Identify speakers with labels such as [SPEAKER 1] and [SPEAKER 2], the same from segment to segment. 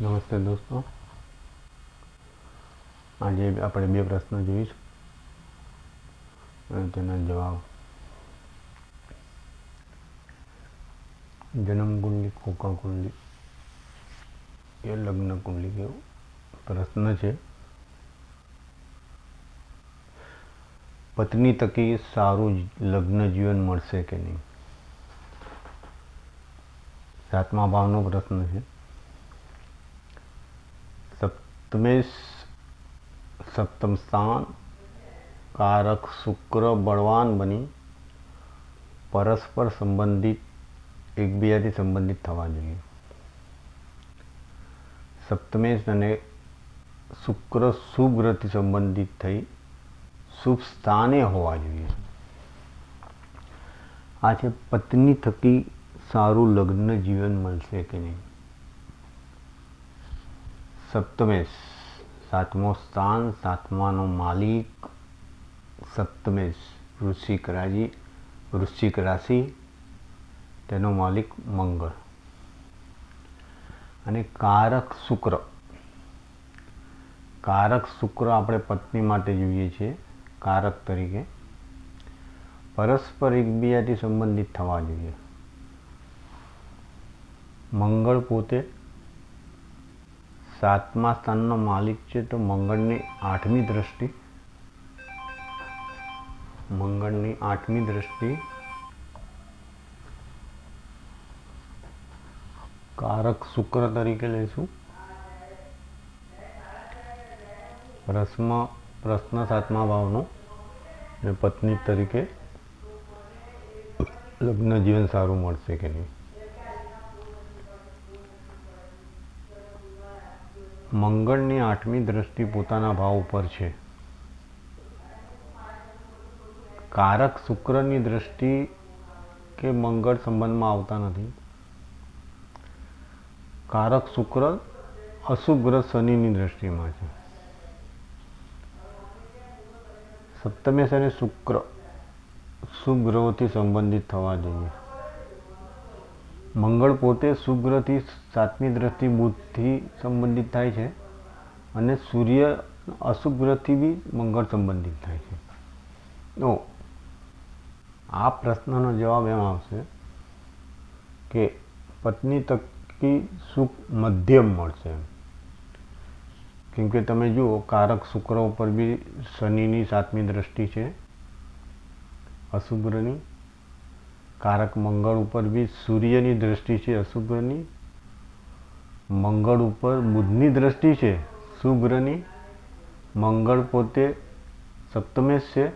[SPEAKER 1] નમસ્તે દોસ્તો. આજે આપણે બે પ્રશ્નો જોઈશું. અને તેના જવાબ. જન્મ કુંડલી કોકા કુંડલી. એ લગ્ન કુંડલી કેવો? પ્રશ્ન છે. પત્ની તકી સારું લગ્ન જીવન મળશે કે નહીં? સાતમા ભાવનો પ્રશ્ન છે. સપ્તમેશ સપ્તમ સ્થાન કારક શુક્ર બળવાન બની પરસ્પર સંબંધિત એકબીજાથી સંબંધિત થવા જોઈએ સપ્તમેશ અને શુક્ર શુભ ગ્રહથી સંબંધિત થઈ શુભ સ્થાને હોવા જોઈએ આ છે પત્ની થકી સારું લગ્ન જીવન મળશે કે નહીં સપ્તમેશ સાતમો સ્થાન, સાતમાનો માલિક સપ્તમેશ વૃશ્ચિક રાજી વૃશ્ચિક રાશિ, તેનો માલિક મંગળ. અને કારક શુક્ર. કારક શુક્ર આપણે પત્ની માટે જોઈએ છીએ, કારક તરીકે. પરસ્પર એકબીજાથી સંબંધિત થવા જોઈએ. મંગળ પોતે સાતમા સ્થાનનો માલિક છે તો મંગળની આઠમી દ્રષ્ટિ. મંગળની આઠમી દ્રષ્ટિ. કારક શુક્ર તરીકે લઈશું. પ્રશ્ન પ્રશ્ન સાતમા ભાવનો. અને પત્ની તરીકે લગ્ન જીવન સારું મળશે કે નહીં? મંગળની આઠમી દ્રષ્ટિ પોતાના ભાવ ઉપર છે. કારક શુક્રની દ્રષ્ટિ કે મંગળ સંબંધમાં આવતા નથી. કારક શુક્ર અશુભ શનિની દ્રષ્ટિમાં છે. સપ્તમેશ અને શુક્ર શુભ ગ્રહોથી સંબંધિત થવા જોઈએ. મંગળ પોતે શુભ્રથી સાતમી દ્રષ્ટિ બુધથી સંબંધિત થાય છે અને સૂર્ય અશુભ ગ્રહથી બી મંગળ સંબંધિત થાય છે. તો આ પ્રશ્નનો જવાબ એમ આવશે કે પત્ની તકી સુખ મધ્યમ મળશે કેમ કે તમે જુઓ, કારક શુક્ર ઉપર બી શનિની સાતમી દ્રષ્ટિ છે અશુભ ગ્રહની કારક મંગળ ઉપર બી સૂર્યની દ્રષ્ટિ છે અશુભ્રની મંગળ ઉપર બુધની દ્રષ્ટિ છે શુભ્રની, મંગળ પોતે સપ્તમેશ છે,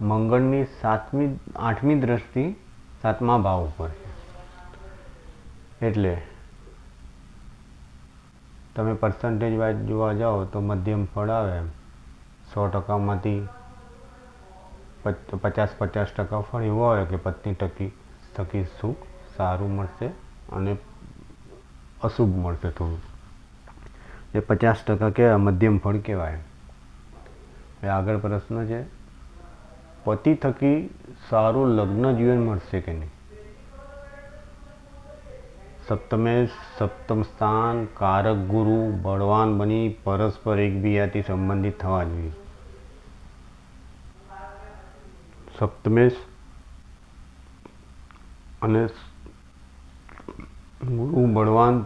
[SPEAKER 1] મંગળની સાતમી, આઠમી દ્રષ્ટિ સાતમા ભાવ ઉપર છે. એટલે તમે પર્સન્ટેજ વાઇઝ જોવા જાઓ તો મધ્યમ ફળ આવે સો ટકામાંથી પચાસ પચાસ ટકા ફળ એવો આવે કે પત્ની ટકી થકી સુખ સારું મળશે અને અશુભ મળશે થોડું. એ પચાસ ટકા કહેવાય મધ્યમ ફળ કહેવાય. એ આગળ પ્રશ્ન છે, પતિ થકી સારું લગ્ન જીવન મળશે કે નહીં? સપ્તમે સપ્તમ સ્થાન, કારક ગુરુ, બળવાન બની, પરસ્પર એકબીજાથી સંબંધિત થવા જોઈએ. સપ્તમેશ અને ગુરુ બળવાન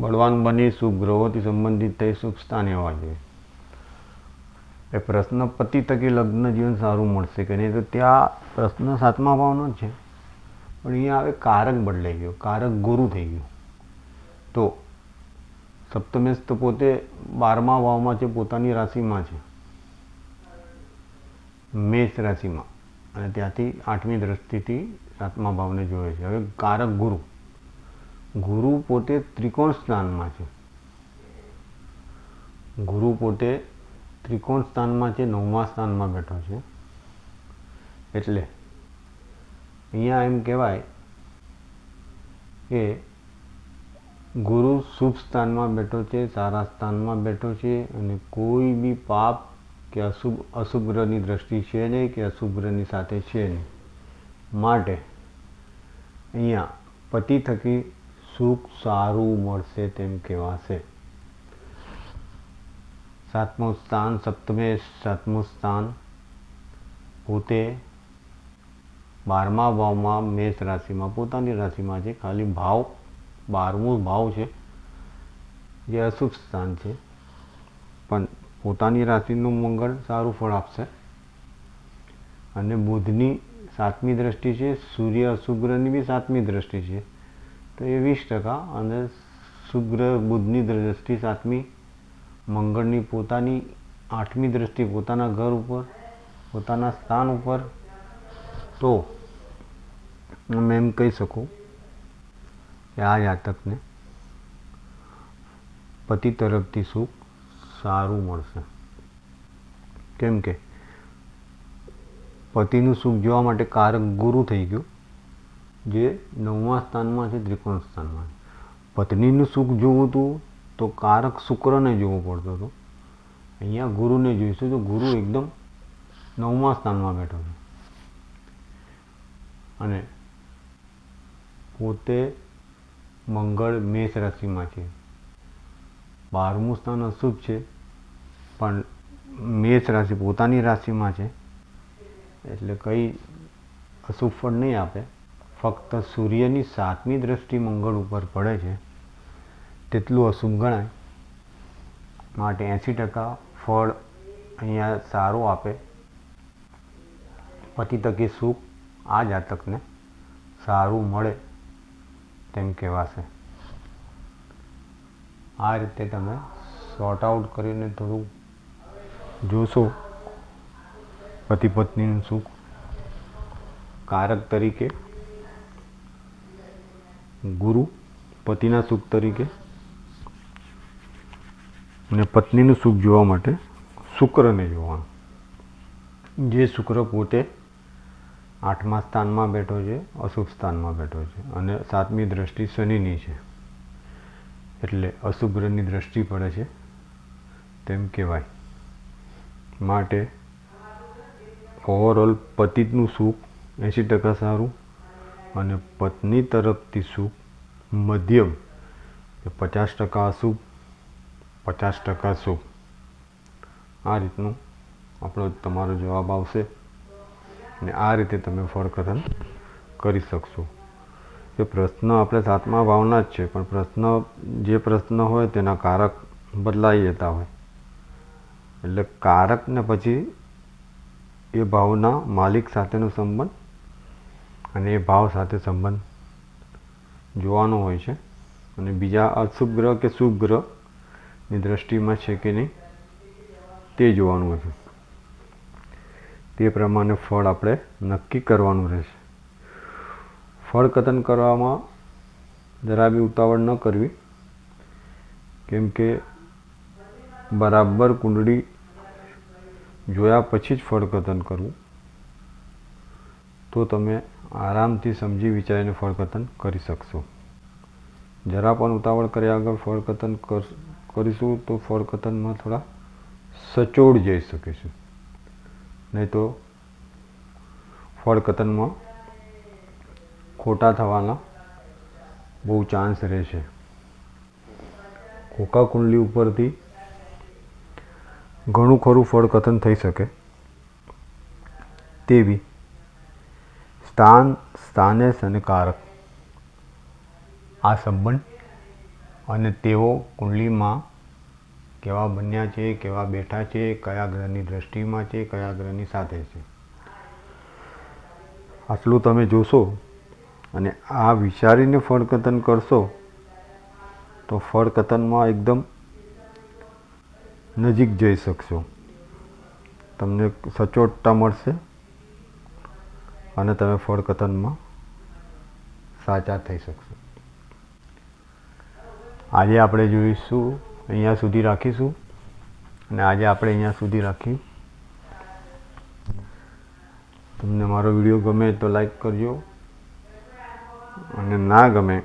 [SPEAKER 1] બળવાન બની શુભ ગ્રહોથી સંબંધિત થઈ શુભ સ્થાને હોવા જોઈએ એ પ્રશ્ન પતિ તકી લગ્ન જીવન સારું મળશે કે નહીં? તો ત્યાં પ્રશ્ન સાતમા ભાવનો જ છે. પણ અહીંયા હવે કારક બદલાઈ ગયો, કારક ગુરુ થઈ ગયું. તો સપ્તમેશ તો પોતે બારમા ભાવમાં છે, પોતાની રાશિમાં છે. મેષ રાશિમાં. અને ત્યાંથી આઠમી દ્રષ્ટિથી સાતમા ભાવને જોવે છે. હવે કારક ગુરુ. ગુરુ પોતે ત્રિકોણ સ્થાનમાં છે. ગુરુ પોતે ત્રિકોણ સ્થાનમાં છે, નવમા સ્થાનમાં બેઠો છે. એટલે અહીંયા એમ કહેવાય કે ગુરુ શુભ સ્થાનમાં બેઠો છે, સારા સ્થાનમાં બેઠો છે અને કોઈ બી પાપ કે અશુભ, અશુભ્રની દ્રષ્ટિ છે નહીં કે અશુભ્રની સાથે છે નહીં. માટે અહીંયા પતિ થકી સુખ સારું મળશે તેમ કહેવાશે. સાતમું સ્થાન, સપ્તમે સાતમું સ્થાન, પોતે બારમા ભાવમાં મેષ રાશિમાં, પોતાની રાશિમાં છે, ખાલી ભાવ, બારમું ભાવ છે, જે અશુભ સ્થાન છે. પણ પોતાની રાશિનું મંગળ સારું ફળ આપશે. અને બુધની સાતમી દ્રષ્ટિ છે, સૂર્ય અશુગ્રહની બી સાતમી દ્રષ્ટિ છે. તો એ વીસ ટકા અને શુક્ર બુધની દ્રષ્ટિ સાતમી, મંગળની પોતાની આઠમી દ્રષ્ટિ પોતાના ઘર ઉપર, પોતાના સ્થાન ઉપર. તો અમે એમ કહી શકું કે આ જાતકને પતિ તરફથી સુખ સારું મળશે. કેમ કે પતિનું સુખ જોવા માટે કારક ગુરુ થઈ ગયું, જે નવમા સ્થાનમાં છે, ત્રિકોણ સ્થાનમાં. પત્નીનું સુખ જોવું હતું તો કારક શુક્રને જોવો પડતો હતો. અહીંયા ગુરુને જોઈશું તો ગુરુ એકદમ નવમા સ્થાનમાં બેઠો છે. અને પોતે મંગળ મેષ રાશિમાં છે. બારમું સ્થાન અશુભ છે, પણ મેષ રાશિ પોતાની રાશિમાં છે, એટલે કંઈ અશુભ ફળ નહીં આપે. ફક્ત સૂર્યની સાતમી દ્રષ્ટિ મંગળ ઉપર પડે છે, તેટલું અશુભ ગણાય. માટે એંસી ટકા ફળ અહીંયા સારું આપે. પતિ તકે સુખ આ જાતકને સારું મળે તેમ કહેવાશે. આ રીતે તમે સોર્ટ આઉટ કરીને થોડું જોશો. પતિ પત્નીનું સુખ કારક તરીકે, ગુરુ પતિના સુખ તરીકે અને પત્નીનું સુખ જોવા માટે શુક્રને જોવાનું. જે શુક્ર પોતે આઠમા સ્થાનમાં બેઠો છે, અશુભ સ્થાનમાં બેઠો છે અને સાતમી દ્રષ્ટિ શનિની છે. એટલે અશુભ ગ્રહની દ્રષ્ટિ પડે છે. તેમ કહેવાય. માટે ઓવરઓલ પતિનું સુખ એંસી ટકા સારું અને પત્ની તરફથી સુખ મધ્યમ. પચાસ ટકા અશુભ, પચાસ ટકા શુભ આ રીતનું આપણો તમારો જવાબ આવશે. અને આ રીતે તમે ફળકથન કરી શકશો. એ પ્રશ્ન આપણે સાતમા ભાવના જ છે, પણ પ્રશ્ન જે પ્રશ્ન હોય તેના કારક બદલાઈ જતા હોય. એટલે કારકને પછી એ ભાવના માલિક સાથેનો સંબંધ અને એ ભાવ સાથે સંબંધ જોવાનો હોય છે. અને બીજા અશુભ ગ્રહ કે શુભ ગ્રહની દ્રષ્ટિમાં છે કે નહીં, તે જોવાનું હતું તે પ્રમાણે ફળ આપણે નક્કી કરવાનું રહેશે. ફળ કથન કરવામાં જરા બી ઉતાવળ ન કરવી. કેમ કે બરાબર કુંડળી જોયા પછી જ ફળ કથન કરવું. તો તમે આરામથી સમજી વિચારીને ફળ કથન કરી શકશો. જરા પણ ઉતાવળ કર્યા આગળ ફળ કથન કરીશું તો ફળ કથનમાં થોડા સચોડ જઈ શકીશું નહીં તો ફળ કથનમાં ખોટા થવાના બહુ ચાન્સ રહેશે કોકા કુંડલી ઉપરથી ઘણું ખરું ફળ કથન થઈ શકે. તેવી સ્થાન, સ્થાનેશ અને કારક. આ સંબંધ અને તેઓ કુંડલીમાં કેવા બન્યા છે, કેવા બેઠા છે, કયા ગ્રહની દ્રષ્ટિમાં છે, કયા ગ્રહની સાથે છે. આટલું તમે જોશો અને આ વિચારીને ફળકથન કરશો, તો ફળકથનમાં એકદમ નજીક જઈ શકશો. તમને સચોટતા મળશે અને તમે ફળકથનમાં સાચા થઈ શકશો. આજે આપણે જોઈશું, અહીંયા સુધી રાખીશું. અને આજે આપણે અહીંયા સુધી રાખી. તમને મારો વીડિયો ગમે તો લાઈક કરજો. અને ના ગમે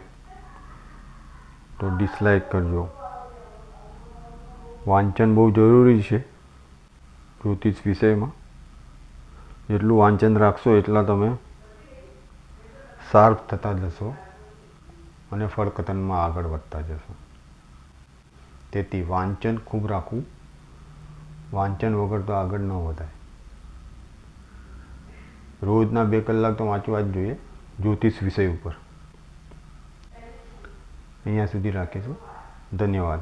[SPEAKER 1] તો ડિસલાઇક કરજો. વાંચન બહુ જરૂરી છે જ્યોતિષ વિષયમાં. જેટલું વાંચન રાખશો એટલા તમે શાર્પ થતા જશો અને ફળકથનમાં આગળ વધતા જશો. તેથી વાંચન ખૂબ રાખવું. વાંચન વગર તો આગળ ન વધાય. રોજના બે કલાક તો વાંચવા જ જોઈએ. જ્યોતિષ વિષય ઉપર અહીંયા સુધી રાખીશું ધન્યવાદ